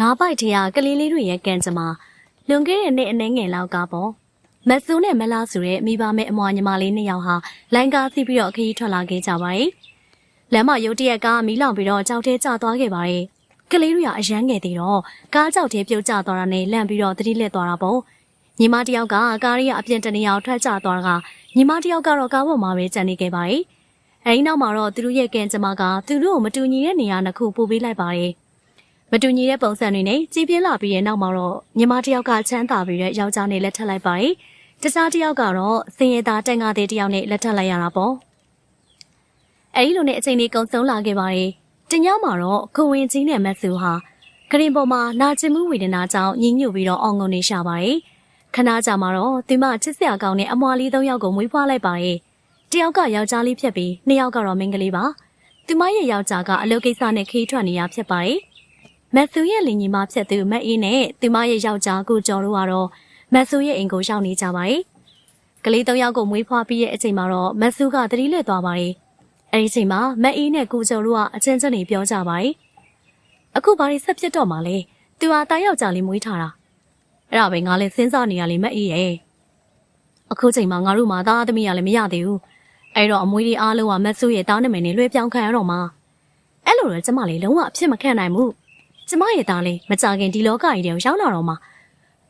ငါးပိုက်ထရကလေးလေးတွေရဲ့ကံကြမ္မာလွန်ခဲ့တဲ့နှစ်အနည်းငယ်လောက်ကပေါ့မတ်ဆူနဲ့မလာဆိုတဲ့မိဘမဲ့အမွာညီမလေးနှစ်ယောက်ဟာလိုင်းကားစီးပြီးတော့ခရီးထွက်လာခဲ့ကြပါတယ်လမ်းမရုတ်တရက်ကားမီးလောင်ပြီးတော့ကြောက်သေးကျသွားခဲ့ပါတယ်ကလေးတွေကအရန်ငယ်သေးတော့ကားကြောက်သေးပြုတ်ကျသွားတာနဲ့လန့်ပြီးတော့သတိလက်သွားတာပေါ့ညီမတစ်ယောက်ကကားရီကအပြင်တနေရာကိုထွက်ကျသွားတာကညီမတစ်ယောက်ကတော့ကားပေါ်မှာပဲကျန်နေခဲ့ပါတယ်အဲဒီနောက်မှာတော့သူတို့ရဲ့ကံကြမ္မာကသူတို့ကိုမတူညီတဲ့နေရာနှစ်ခုပို့ပေးလိုက်ပါတယ် မတူညီတဲ့ပုံစံတွေနဲ့ကြီးပြင်းလာပြီးရဲ့နောက်မှာတော့ညီမတစ်ယောက်ကချမ်းသာပြီးတဲ့ယောက်ျားနဲ့လက်ထပ်လိုက်ပါတယ်။တခြားတစ်ယောက်ကတော့စင်ရသားတန်ကားတဲ့တစ်ယောက်နဲ့လက်ထပ်လိုက်ရတာပေါ့။အဲဒီလိုနဲ့အချိန်လေးကုန်ဆုံးလာခဲ့ပါတယ်။တညမှာတော့ကိုဝင်ကြီးနဲ့မတ်ဆူဟာဂရင်ပေါ်မှာနာကျင်မှုဝေဒနာကြောင့်ညှိညွတ်ပြီးတော့အောင်ငုံနေရှာပါတယ်။ခဏကြာမှာတော့သူမချစ်စရာကောင်းတဲ့အမွာလေးသုံးယောက်ကိုမွေးဖွားလိုက်ပါတယ်။တယောက်ကယောက်ျားလေးဖြစ်ပြီးနှစ်ယောက်ကတော့မိန်းကလေးပါ။သူမရဲ့ယောက်ျားကအလုပ်ကိစ္စနဲ့ခီးထွက်နေရဖြစ်ပါတယ်။ မက်ဆူရဲ့လင်ညီမဖြစ်သူမက်အေးနဲ့သူမရဲ့ယောက်ျားကိုကျော်တို့ကတော့မက်ဆူရဲ့အိမ်ကိုရောက်နေကြပါတယ်။ကလေးသုံးယောက်ကိုမွေးဖွားပြီးရဲ့အချိန်မှာတော့မက်ဆူကသတိလစ်သွားပါတယ်။အဲဒီအချိန်မှာမက်အေးနဲ့ကိုကျော်တို့ကအချင်းချင်းနေပြောကြပါတယ်။အခုဘာတွေဆက်ဖြစ်တော့မှလဲ။သူဟာတားယောက်ျားလေးမွေးထားတာ။အဲ့ဒါပဲငါလည်းစဉ်းစားနေရလေမက်အေးရဲ့။အခုချိန်မှာငါတို့မှသားသမီးရလည်းမရသေးဘူး။အဲ့တော့အမွေးတွေအားလုံးကမက်ဆူရဲ့တားနာမည်နဲ့လွှဲပြောင်းခံရတော့မှ။အဲ့လိုတော့ကျမလေးလုံးဝအဖြစ်မခံနိုင်ဘူး။ ကျမရဲ့သားလေးမကြခင်ဒီလောကကြီးတွေကိုရောက်လာတော့မှ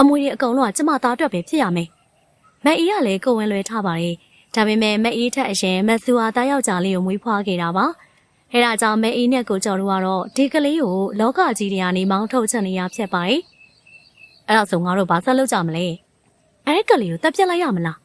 အမွေတွေအကုန်လုံးကကျမသားအတွက်ပဲဖြစ်ရမယ်။မက်အေးကလည်းကိုယ်ဝင်လွယ်ထားပါလေ။ဒါပေမဲ့မက်အေးထက်အရင်မက်ဆူဟာသားယောက်ျားလေးကိုမွေးဖွားခဲ့တာပါ။အဲဒါကြောင့်မက်အေးနဲ့ကိုကျော်တို့ကတော့ဒီကလေးကိုလောကကြီးတွေကနေမောင်းထုတ်ချင်နေရဖြစ်ပါရဲ့။အဲ့ဒါဆိုငါတို့ဘာဆက်လုပ်ကြမလဲ။အဲ့ဒီကလေးကိုတက်ပြစ်လိုက်ရမလား။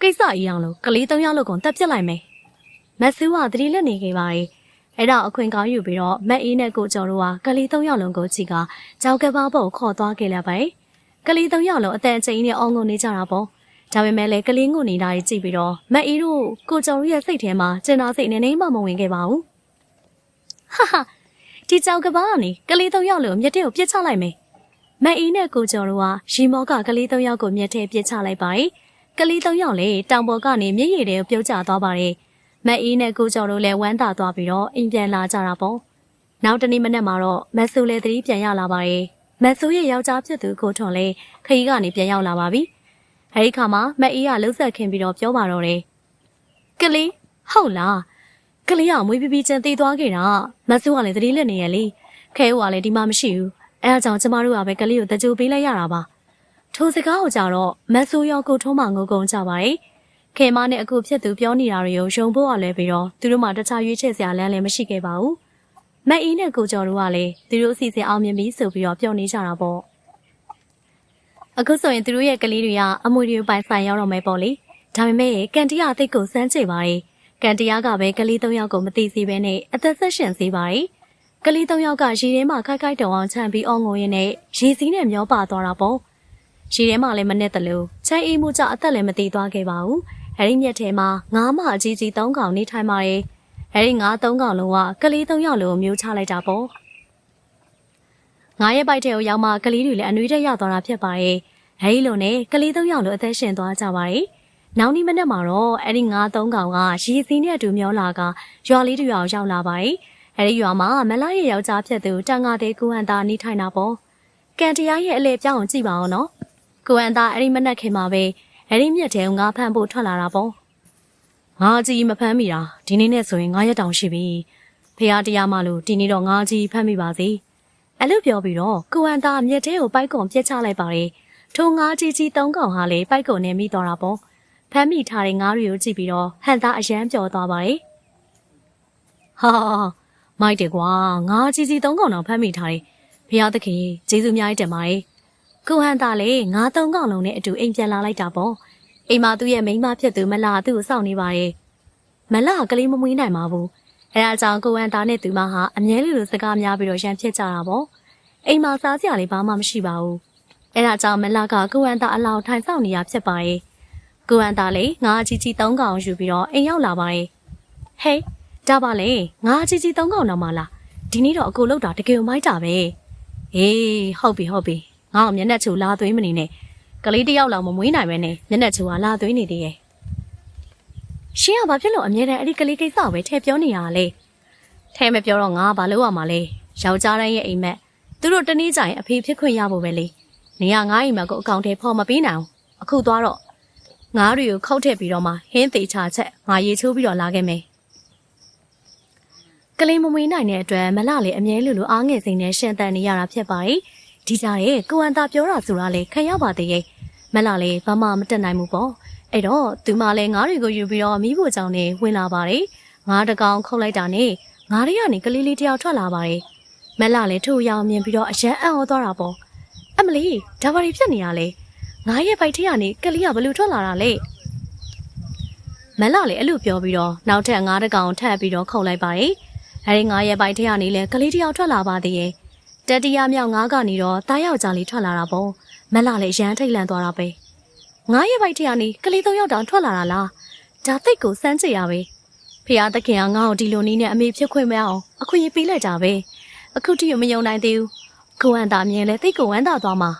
ကိစ္စအီအောင်လို့ကလေးသုံးယောက်လို့ကုန်တက်ပြစ်လိုက်မယ်။မက်ဆူကသတိလက်နေခဲ့ပါရဲ့။ အဲ့တော့အခွင့်ကောင်းယူပြီးတော့မက်အေးနဲ့ကိုကျော်တို့ဟာကလေး၃ယောက်လုံးကိုချီကကြောက်ကပားပေါ်ခေါ်သွားခဲ့လိုက်ပါတယ်။ကလေး၃ယောက်လုံးအတန်အချိန်နဲ့အောင်းငုံနေကြတာပေါ့။ဒါပေမဲ့လည်းကလေးငုံနေတာကြီးကြည့်ပြီးတော့မက်အေးတို့ကိုကျော်တို့ရဲ့စိတ်ထဲမှာကျင်နာစိတ်နဲ့နေမှမဝင်ခဲ့ပါဘူး။ဟာဟာဒီကြောက်ကပားကနေကလေး၃ယောက်လုံးမျက်ထဲကိုပြစ်ချလိုက်မယ်။မက်အေးနဲ့ကိုကျော်တို့ဟာရီမောကကလေး၃ယောက်ကိုမျက်ထဲပြစ်ချလိုက်ပါတယ်။ကလေး၃ယောက်လည်းတောင်ပေါ်ကနေမျက်ရည်တွေကိုပြုတ်ကျသွားပါတယ်။ မက်အေးနဲ့ကိုကျော်တို့လည်းဝမ်းသာသွားပြီးတော့အိမ်ပြန်လာကြတာပေါ့။နောက်တနေ့မနက်မှာတော့မက်ဆူလည်းသတိပြန်ရလာပါရဲ့။မက်ဆူရဲ့ယောက်ျားဖြစ်သူကိုထွန်လည်းခရီးကနေပြန်ရောက်လာပါပြီ။အဲဒီခါမှာမက်အေးကလှုပ်ဆက်ခင်ပြီးတော့ပြောပါတော့တယ်။ကလေးဟုတ်လား။ကလေးကမွေးပြပြချင်းသေးသွားခဲ့တာ။မက်ဆူကလည်းသတိလက်နေရလေ။ခဲဦးကလည်းဒီမှာမရှိဘူး။အဲအကြောင်းကျမတို့ကပဲကလေးကိုတကြိုပေးလိုက်ရတာပါ။ထိုစကားကိုကြတော့မက်ဆူရောကိုထုံးမှငုံကုန်ကြပါရဲ့။ ခေမနဲ့အခုဖြစ်သူပြောနေတာတွေကိုယုံဖို့ကလည်းပြီးတော့သူတို့မှတခြားရွေးချယ်စရာလမ်းလည်းမရှိခဲ့ပါဘူး။မက်အေးနဲ့ကိုကျော်တို့ကလည်းသူတို့အစီအစဉ်အောင်မြင်ပြီဆိုပြီးတော့ပြောနေကြတာပေါ့။အခုဆိုရင်သူတို့ရဲ့ကလေးတွေကအမွေတွေပိုင်ဆိုင်ရောက်တော့မယ်ပေါ့လေ။ဒါပေမဲ့ကန်တီးယာအသိကိုစမ်းကြည့်ပါရဲ့။ကန်တီးယာကပဲကလေး၃ယောက်ကိုမသိစေဘဲနဲ့အသက်ဆက်ရှင်စေပါရဲ့။ကလေး၃ယောက်ကရေထဲမှာခိုက်ခိုက်တုံအောင်ခြံပြီးအော်ငိုရင်းနဲ့ရေစီးနဲ့မျောပါသွားတာပေါ့။ရေထဲမှာလည်းမနဲ့တလို့ချမ်းအေးမှုကြောင့်အသက်လည်းမတည်သွားခဲ့ပါဘူး။ အဲဒီမြက်ထဲမှာငါးမအကြီးကြီး၃ကောင်နေထိုင်ပါတယ်။အဲဒီငါး၃ကောင်လုံးကကလေး၃ယောက်လုံးမျိုးချလိုက်တာပေါ့။ငါးရဲ့ပိုက်ထဲကိုရောက်မှကလေးတွေလည်းအနှွေးတက်ရောက်သွားတာဖြစ်ပါရဲ့။အဲဒီလိုနဲ့ကလေး၃ယောက်လုံးအသက်ရှင်သွားကြပါရဲ့။နောက်နေ့မနက်မှာတော့အဲဒီငါး၃ကောင်ကရေစီးနဲ့အတူမျောလာကရွာလေးတစ်ရွာကိုရောက်လာပါရဲ့။အဲဒီရွာမှာမလာရဲ့ယောက်ျားဖြစ်သူတန်ငါသေးကိုဟန်တာနေထိုင်တာပေါ့။ကန်တရားရဲ့အလေပြောင်းကြည့်ပါအောင်နော်။ကိုဟန်တာအဲဒီမနက်ခင်မှာပဲ အဲ့ဒီမြက်ထဲကိုငါဖမ်းဖို့ထွက်လာတာပေါ့ငါကြီးမဖမ်းမိတာဒီနေ့နဲ့ဆိုရင်ငါရက်တောင်ရှိပြီဖះတရားမှလို့ဒီနေ့တော့ငါကြီးဖမ်းမိပါစေအဲ့လိုပြောပြီးတော့ကိုဝမ်သားမြက်ထဲကိုပိုက်ကွန်ပြစ်ချလိုက်ပါတယ်ထိုငါကြီးကြီးသုံးကောင်ဟာလေပိုက်ကွန်နဲ့မိသွားတာပေါ့ဖမ်းမိထားတဲ့ငါးတွေကိုကြည့်ပြီးတော့ဟန်သားအယမ်းပျော်သွားပါတယ်ဟာမိုက်တယ်ကွာငါကြီးကြီးသုံးကောင်တော့ဖမ်းမိထားတယ်ဖះသခင်ကျေးဇူးအများကြီးတင်ပါတယ် ကိုဟန်သားလည်းငါးသုံးကောင်လုံးနဲ့အတူအိမ်ပြန်လာလိုက်တာပေါ့အိမ်မှာသူ့ရဲ့မိန်းမဖြစ်သူမလာသူ့ကိုစောင့်နေပါရဲ့မလာကလေးမမွေးနိုင်ပါဘူးအဲဒါကြောင့်ကိုဟန်သားနဲ့သူမဟာအမြဲလိုလိုစကားများပြီးတော့ရန်ဖြစ်ကြတာပေါ့အိမ်မှာစားစရာလည်းဘာမှမရှိပါဘူးအဲဒါကြောင့်မလာကကိုဟန်သားအလောင်းထိုင်ဆောင်နေရဖြစ်ပါရဲ့ကိုဟန်သားလည်းငါးကြီးကြီးသုံးကောင်ယူပြီးတော့အိမ်ရောက်လာပါရဲ့ဟေးဒါပါလေငါကြီးကြီးသုံးကောင်တော့မလားဒီနေ့တော့အကိုလောက်တာတကယ်မိုက်တာပဲအေးဟုတ်ပြီဟုတ်ပြီ ငါ့ကိုမျက်နှာချိုလာသွင်းမနေနဲ့ကလေးတယောက်လောက်မမွေးနိုင်ပဲနဲ့မျက်နှာချိုကလာသွင်းနေသေးရဲ့ရှင်းကဘာဖြစ်လို့အမြဲတမ်းအဲ့ဒီကလေးကိစ္စကိုပဲထည့်ပြောနေရလဲထဲမပြောတော့ငါဘာလုပ်ရမှာလဲယောက်ျားတိုင်းရဲ့အိမ်မက်သူတို့တနေ့ကျရင်အဖေဖြစ်ခွင့်ရဖို့ပဲလေနေကငါ့အိမ်မက်ကိုအကောင့်ထဲဖော်မပေးနိုင်ဘူးအခုသွားတော့ငါးတွေကိုခောက်ထည့်ပြီးတော့မှဟင်းသေးချချက်ငါရေချိုးပြီးတော့လာခဲ့မယ်ကလေးမမွေးနိုင်တဲ့အတွက်မလလေးအမြဲလိုလိုအားငယ်စိန်နဲ့ရှင်တန်နေရတာဖြစ်ပါ යි ဒီကြရဲ့ကိုအန်တာပြောတာဆိုတာလေခံရပါသေးရဲ့မလလေးဘာမှမတက်နိုင်ဘူးပေါ့အဲ့တော့သူမလည်းငါးတွေကိုယူပြီးတော့မိဖို့ကြောင့်နေဝင်လာပါတယ်ငါးတကောင်ခုတ်လိုက်တာနဲ့ငါးတွေကနေကလေးလေးတယောက်ထွက်လာပါတယ်မလလည်းထို့ရောင်မြင်ပြီးတော့အရန်အံ့ဩသွားတာပေါ့အမလီဒါဘာတွေဖြစ်နေရလဲငါးရဲ့ဘိုက်ထက်ကနေကလေးကဘလို့ထွက်လာတာလဲမလလည်းအဲ့လိုပြောပြီးတော့နောက်ထပ်ငါးတကောင်ထပ်ပြီးတော့ခုတ်လိုက်ပါတယ်အဲဒီငါးရဲ့ဘိုက်ထက်ကနေလည်းကလေးတယောက်ထွက်လာပါသေးရဲ့ တတိယမြောက်ငါးကနေတော့တားယောက်ျားလေးထွက်လာတာပေါ့မက်လာလည်းရမ်းထိတ်လန့်သွားတာပဲငါးရဲ့ဘိုက်ထရကနေကလေးသုံးယောက်တောင်ထွက်လာတာလားဒါသိတ်ကိုစမ်းကြည့်ရပဲဖះတခင်ကငါ့ကိုဒီလိုနည်းနဲ့အမေဖြစ်ခွင့်မရအောင်အခွင့်အရေးပေးလိုက်တာပဲအခုတိရမယုံနိုင်သေးဘူးကိုဝမ်းသာမြင်လဲသိတ်ကိုဝမ်းသာသွားမှာ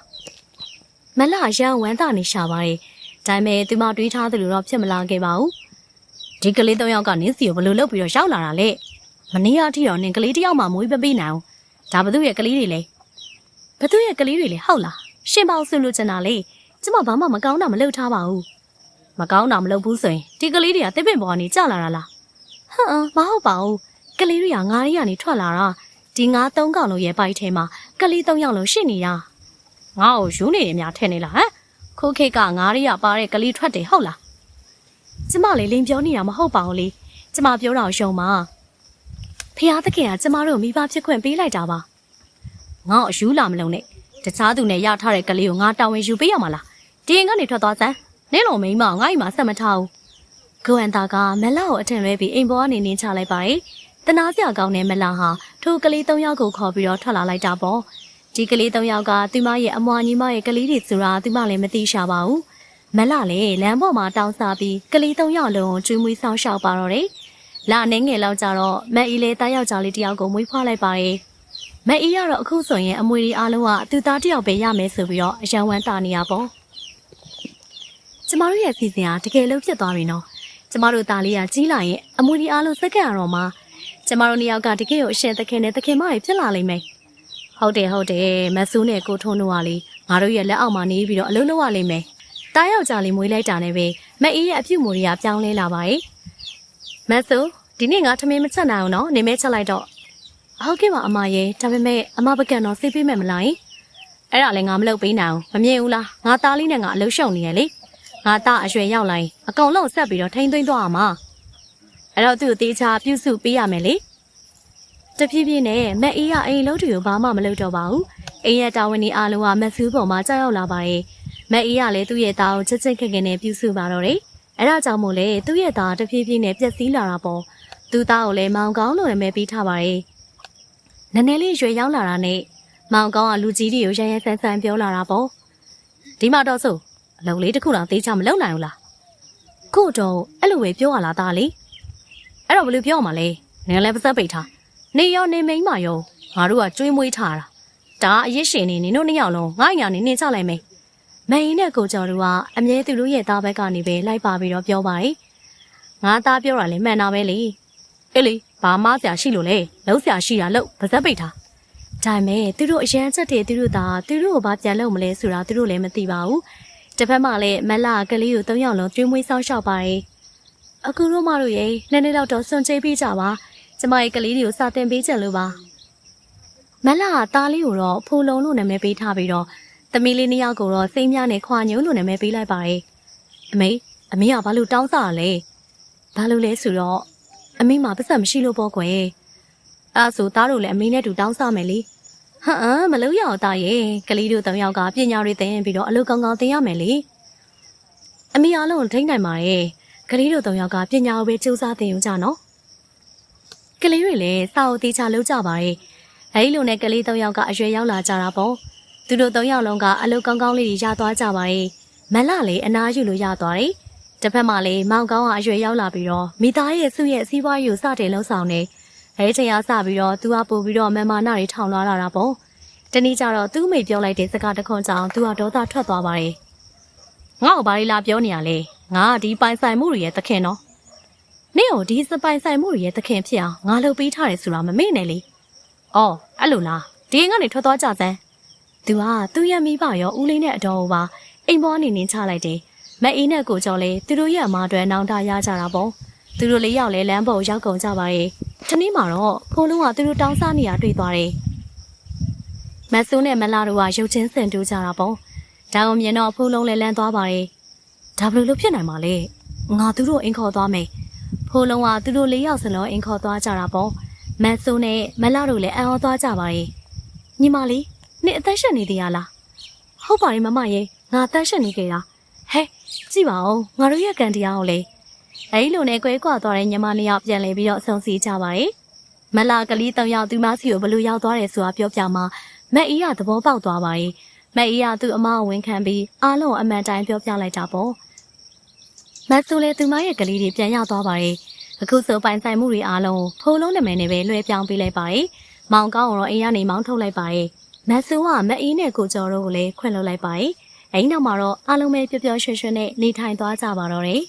မက်လာရမ်းဝမ်းသာနေရှာပါတယ်ဒါပေမဲ့သူမတွေးထားသလိုတော့ဖြစ်မလာခဲ့ပါဘူးဒီကလေးသုံးယောက်ကနင်းစီကိုဘယ်လိုလုပ်ပြီးတော့ရောက်လာတာလဲမနေ့ကအထိတော့နင်ကလေးတစ်ယောက်မှမွေးမပေးနိုင်အောင် ဒါဘသူရဲ့ကလေးတွေလဲဘသူရဲ့ကလေးတွေလဲဟုတ်လားရှင်ပေါင်းဆွလို့ချင်တာလေကျမဘာမှမကောင်းတာမလုပ်ထားပါဘူးမကောင်းတာမလုပ်ဘူးဆိုရင်ဒီကလေးတွေကတစ်ပင်ပေါ်ကနေကြာလာတာလားဟမ်မဟုတ်ပါဘူးကလေးတွေကငါးရီကနေထွက်လာတာဒီငါးသုံးကောင်လုံးရဲ့ပိုက်ထဲမှာကလေးသုံးယောက်လုံးရှိနေတာငါ့ကိုယူနေရများထဲနေလားဟမ်ခိုးခိတ်ကငါးရီကပါတဲ့ကလေးထွက်တယ်ဟုတ်လားကျမလေလိန်ပြောနေတာမဟုတ်ပါဘူးလေကျမပြောတာရှုံပါ ဖះသခင်ကကျမတို့မိဘဖြစ်ခွင့်ပေးလိုက်တာပါငါ့အယူလာမလုံးနဲ့တခြားသူနဲ့ရထားတဲ့ကလေးကိုငါတာဝန်ယူပေးရမှာလားဒီရင်ကနေထွက်သွားစမ်းနင်းလုံးမိန်းမငါ့အိမ်မှာဆက်မထားဘူးဂိုအန်တာကမလာကိုအထင်လွဲပြီးအိမ်ပေါ်ကနေနင်းချလိုက်ပါတယ်တနာစရာကောင်းတဲ့မလာဟာထိုကလေး၃ယောက်ကိုခေါ်ပြီးတော့ထွက်လာလိုက်တာပေါ့ဒီကလေး၃ယောက်ကသူမရဲ့အမွာညီမရဲ့ကလေးတွေဆိုတာသူမလည်းမသိရှာပါဘူးမလာလည်းလမ်းပေါ်မှာတောင်းစားပြီးကလေး၃ယောက်လုံးကိုကျွေးမွေးဆောင်ရှောက်ပါတော့တယ် လာနေငယ်လောက်ကြတော့မက်အီလေးတားယောက်ျားလေးတယောက်ကိုမွေးဖွားလိုက်ပါတယ်မက်အီကတော့အခုဆိုရင်အမွေတွေအားလုံးကသူသားတယောက်ပဲရမယ်ဆိုပြီးတော့အယံဝမ်းတာနေရပေါ့ကျမတို့ရဲ့စီစဉ်ကတကယ်လို့ဖြစ်သွားပြီနော်ကျမတို့သားလေးကကြီးလာရင်အမွေတွေအားလုံးစက္ကန့်ရတော့မှကျမတို့နှစ်ယောက်ကတကယ်ကိုအရှင်သခင်နဲ့သခင်မတွေဖြစ်လာလိမ့်မယ်ဟုတ်တယ်ဟုတ်တယ်မဆူးနဲ့ကိုထုံးတို့ကလေငါတို့ရဲ့လက်အောက်မှာနေပြီးတော့အလုံးလုံးရလိမ့်မယ်တားယောက်ျားလေးမွေးလိုက်တာနဲ့ပဲမက်အီရဲ့အပြုတ်မူတွေကပြောင်းလဲလာပါရဲ့ မဆူဒီနေ့ငါထမင်းမချက်နိုင်အောင်နော်နေမဲချက်လိုက်တော့ဟုတ်ကဲ့ပါအမရဲ့ဒါပေမဲ့အမပကံတော့စိတ်ပေးမယ်မလားအဲ့ဒါလည်းငါမလုပ်ပေးနိုင်အောင်မမြင်ဘူးလားငါသားလေးနဲ့ငါအလုပ်ရှုံနေရလေငါသားအရွယ်ရောက်လာရင်အကောင်လုံးဆက်ပြီးတော့ထိမ့်သိမ့်သွားအောင်မအဲ့တော့သူ့အသေးချာပြုစုပေးရမယ်လေတဖြည်းဖြည်းနဲ့မက်အေးကအိမ်လုံးတွေကိုဘာမှမလုပ်တော့ပါဘူးအိမ်ရဲ့တာဝန်ဒီအားလုံးကမက်ဖူးပေါ်မှာကြောက်ရောက်လာပါရဲ့မက်အေးကလည်းသူ့ရဲ့သားကိုချက်ချက်ခက်ခက်နဲ့ပြုစုပါတော့တယ် အဲ့ဒါကြောင့်မို့လေသူ့ရဲ့သားတဖြည်းဖြည်းနဲ့ပြက်စီးလာတာပေါ့သူသားကိုလည်းမောင်ကောင်းလို့နာမည်ပေးထားပါရဲ့နည်းနည်းလေးရွယ်ရောက်လာတာနဲ့မောင်ကောင်းကလူကြီးတွေကိုရရဆန်းဆန်းပြောလာတာပေါ့ဒီမှာတော့ဆိုအလုံးလေးတစ်ခုတော့သေးချမလုပ်နိုင်ဘူးလားကို့တော့အဲ့လိုပဲပြောရလားသားလေအဲ့တော့ဘယ်လိုပြောမှလဲနင်လည်းပါစပ်ပိတ်ထားနေရောနေမိန်မရောငါတို့ကကျွေးမွေးထားတာဒါအရစ်ရှင်နေနင်တို့နှစ်ယောက်လုံးငါ့ညာနေနေချလိုက်မယ် မင်းနဲ့ကိုကျော်တို့ကအမြဲသူတို့ရဲ့သားဘက်ကနေပဲလိုက်ပါပြီးတော့ပြောပါတယ်ငါသားပြောတာလည်းမှန်တာပဲလေအေးလေဘာမှဆရာရှိလို့လဲလုံးဆရာရှိတာလို့ပါဇက်ပိတ်ထားဒါပေမဲ့သူတို့အရန်ချက်တွေသူတို့သာသူတို့ကိုဘာပြန်လုပ်မလဲဆိုတာသူတို့လည်းမသိပါဘူးတစ်ဖက်မှာလည်းမလာကလေးကို၃ယောက်လုံးကျွေးမွေးဆောက်ရှောက်ပါတယ်အခုတို့မတို့ရဲ့နည်းနည်းတော့တော့စွန့်ချိပေးကြပါကျမရဲ့ကလေးတွေကိုစာသင်ပေးကြလို့ပါမလာကသားလေးကိုတော့ဖိုးလုံးလို့နာမည်ပေးထားပြီးတော့ သမီးလေးနှစ်ယောက်ကိုတော့စိမ့်များနဲ့ခွာညုံလို့နာမည်ပေးလိုက်ပါတယ်အမေအမေကဘာလို့တောင်းစားရလဲဘာလို့လဲဆိုတော့အမေမှာပတ်စံမရှိလို့ပေါ့ကွယ်အဲ့ဒါဆိုသားတို့လည်းအမေနဲ့တူတောင်းစားမယ်လေဟမ်အမ်မလို့ရအောင်သားရဲ့ကလေးတို့သုံးယောက်ကပညာတွေသင်ပြီးတော့အလုပ်ကောင်းကောင်းသင်ရမယ်လေအမေအားလုံးကိုထိန်းနိုင်ပါရဲ့ကလေးတို့သုံးယောက်ကပညာကိုပဲစူးစမ်းသင်ယူကြနော်ကလေးတွေလည်းစာအုပ်သေးချလုပ်ကြပါရဲ့အဲဒီလိုနဲ့ကလေးသုံးယောက်ကအရွယ်ရောက်လာကြတာပေါ့ သူတို့သုံးယောက်လုံးကအလုပ်ကောင်းကောင်းလေးတွေရသွားကြပါရဲ့မလလည်းအနားယူလို့ရသွားတယ်တစ်ဖက်မှာလည်းမောင်ကောင်းကအရွယ်ရောက်လာပြီးတော့မိသားရဲ့စုရဲ့စီးပွားရေးကိုစတင်လှုပ်ဆောင်နေအဲချိန်အားစပြီးတော့သူကပို့ပြီးတော့မမနာတွေထောင်လာလာတာပေါ့တနေ့ကျတော့သူ့မိပြောလိုက်တဲ့စကားတစ်ခွန်းကြောင့်သူကဒေါသထွက်သွားပါတယ်ငါ့ကိုဘာလို့လာပြောနေရလဲငါကဒီပိုင်ဆိုင်မှုတွေရဲ့သခင်နော်နင့်ကိုဒီစပိုင်ဆိုင်မှုတွေရဲ့သခင်ဖြစ်အောင်ငါလုပ်ပေးထားတယ်ဆိုတာမမေ့နဲ့လေအော်အဲ့လိုလားဒီအိမ်ကနေထွက်သွားကြစမ်း သူကသူ့ရဲ့မိဘရောဦးလေးနဲ့အတော်ကိုပါအိမ်ပေါ်နေနေချလိုက်တယ်မအေးနဲ့ကိုကျော်လေသူတို့ရဲ့အမားတွေနောင်တရကြတာပေါ့သူတို့လေးယောက်လဲလမ်းပေါ်ရောက်ကုန်ကြပါရဲ့တနေ့မှာတော့ဖိုးလုံးကသူတို့တောင်းစားနေရတွေ့သွားတယ်မဆူးနဲ့မလာတို့ကရုပ်ချင်းစင်တူးကြတာပေါ့ဒါအောင်မြင်တော့ဖိုးလုံးလဲလန်းသွားပါရဲ့ဒါဘယ်လိုလုပ်ဖြစ်နိုင်မှာလဲငါသူတို့အိမ်ခေါ်သွားမယ်ဖိုးလုံးကသူတို့လေးယောက်စလုံးအိမ်ခေါ်သွားကြတာပေါ့မဆူးနဲ့မလာတို့လည်းအံ့ဩသွားကြပါရဲ့ညီမလေး နေအသက်ရှင်နေသေးရလားဟုတ်ပါတယ်မမရဲ့ငါအသက်ရှင်နေကြတာဟဲ့ကြည့်ပါဦးငါတို့ရဲ့ကန်တရားကိုလေအဲဒီလိုနဲ့ကွဲကွာသွားတဲ့ညီမနှစ်ယောက်ပြန်လဲပြီးတော့ဆုံစည်းကြပါရဲ့မလာကလေးတောင်ယောက်သူမစီကိုဘယ်လိုရောက်သွားတယ်ဆိုတာပြောပြမှာမက်အီးကသဘောပေါက်သွားပါရဲ့မက်အီးကသူ့အမကိုဝန်ခံပြီးအားလုံးအမှန်တိုင်းပြောပြလိုက်တာပေါ့မတ်ဆိုလေသူမရဲ့ကလေးတွေပြန်ရောက်သွားပါရဲ့အခုဆိုပိုင်ဆိုင်မှုတွေအားလုံးဖိုးလုံးနာမည်နဲ့ပဲလွှဲပြောင်းပေးလိုက်ပါရဲ့မောင်ကောင်းတော့အိမ်ကနေမောင်းထုတ်လိုက်ပါရဲ့ မတ်ဆိုကမက်အီးနဲ့ကိုကျော်တို့ကိုလည်းခွင့်လွှတ်လိုက်ပါရဲ့အဲ့ဒီနောက်မှာတော့အားလုံးပဲပျော်ပျော်ရွှင်ရွှင်နဲ့နေထိုင်သွားကြပါတော့တယ်